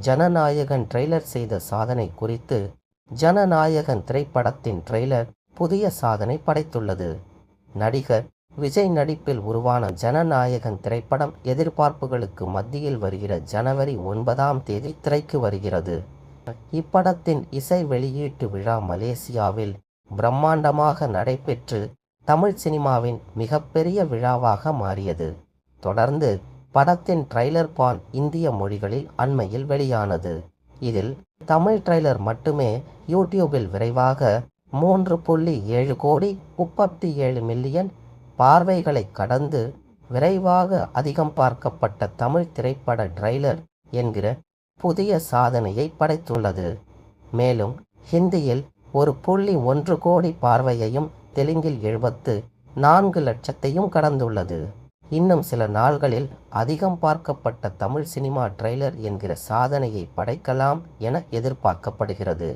Jananayagan trailer செய்த சாதனை குறித்து ஜனநாயகன் திரைப்படத்தின் ட்ரெய்லர் புதிய சாதனை படைத்துள்ளது. நடிகர் விஜய் நடிப்பில் உருவான ஜனநாயகன் திரைப்படம் எதிர்பார்ப்புகளுக்கு மத்தியில் வருகிற ஜனவரி ஒன்பதாம் தேதி திரைக்கு வருகிறது. இப்படத்தின் இசை வெளியீட்டு விழா மலேசியாவில் பிரம்மாண்டமாக நடைபெற்று தமிழ் சினிமாவின் மிகப்பெரிய விழாவாக மாறியது. தொடர்ந்து படத்தின் ட்ரைலர் பான் இந்திய மொழிகளில் அண்மையில் வெளியானது. இதில் தமிழ் ட்ரைலர் மட்டுமே யூடியூபில் விரைவாக மூன்று புள்ளி ஏழு கோடி முப்பத்தி ஏழு மில்லியன் பார்வைகளை கடந்து விரைவாக அதிகம் பார்க்கப்பட்ட தமிழ் திரைப்பட ட்ரைலர் என்கிற புதிய சாதனையை படைத்துள்ளது. மேலும் ஹிந்தியில் ஒரு புள்ளி ஒன்று கோடி பார்வையையும் தெலுங்கில் எழுபத்து நான்கு லட்சத்தையும் கடந்துள்ளது. இன்னும் சில நாள்களில் அதிகம் பார்க்கப்பட்ட தமிழ் சினிமா ட்ரெய்லர் என்கிற சாதனையை படைக்கலாம் என எதிர்பார்க்கப்படுகிறது.